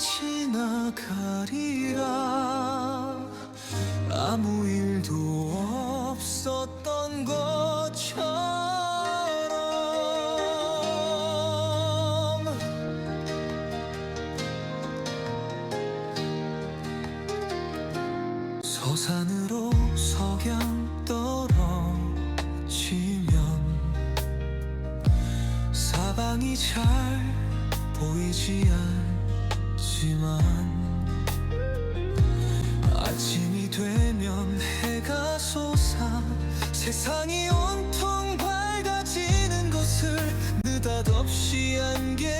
지나가리라. 아무 일도 없었던 것처럼. 서산으로 석양 떨어지면 사방이 잘 보이지 않 하지만 아침이 되면 해가 솟아 세상이 온통 밝아지는 것을 느닷없이 안개